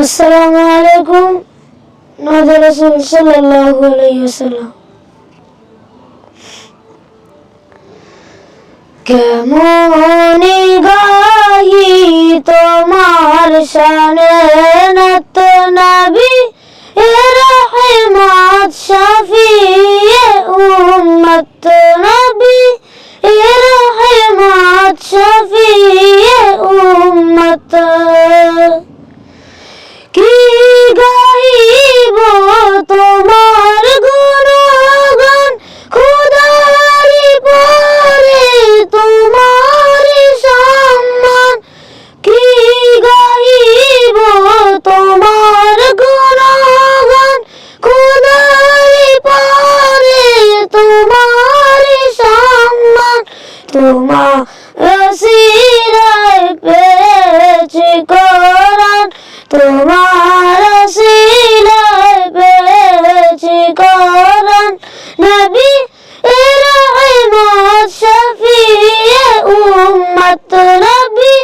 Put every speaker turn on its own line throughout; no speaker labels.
আসসালামু আলাইকুম। রসুল সাল্লাল্লাহু আলাইহি ওয়াসাল্লাম। কেমন গাহি তোমার শানে নত নবী? রহমত শফি উম্মত নবী। রহমত শফি উম্মত তোমার রসিরায় পেয়েছি কোরআন। তোমার শিলায় পেয়েছি কোরআন। নবী এর রহমত শফিয়ে উম্মত নবী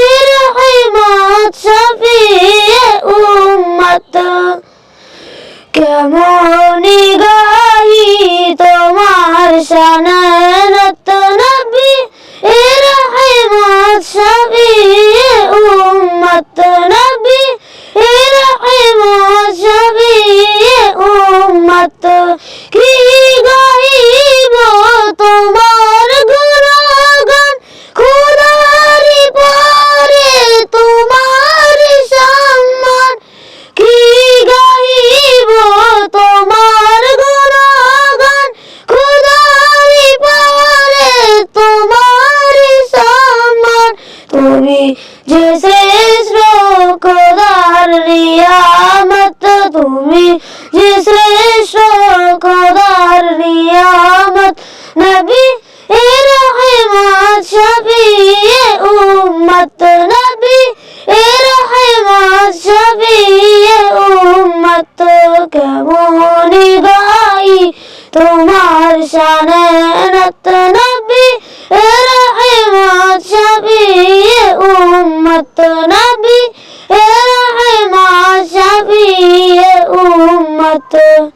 এর রহমত শফিয়ে উম্মত। কেমন তোমার শানত নবী এর রহমত শফিয়ে উম্মত নবী তুমি যে শ্রেষ্ঠ খোদার নিয়ামত তুমি, যে শ্রেষ্ঠ খোদার নিয়ামত নবী এ রহমত শফিয়ে উম্মত। নবী এ রহমত শফিয়ে উম্মত। কেমন গাই তোমার শানত নবী 的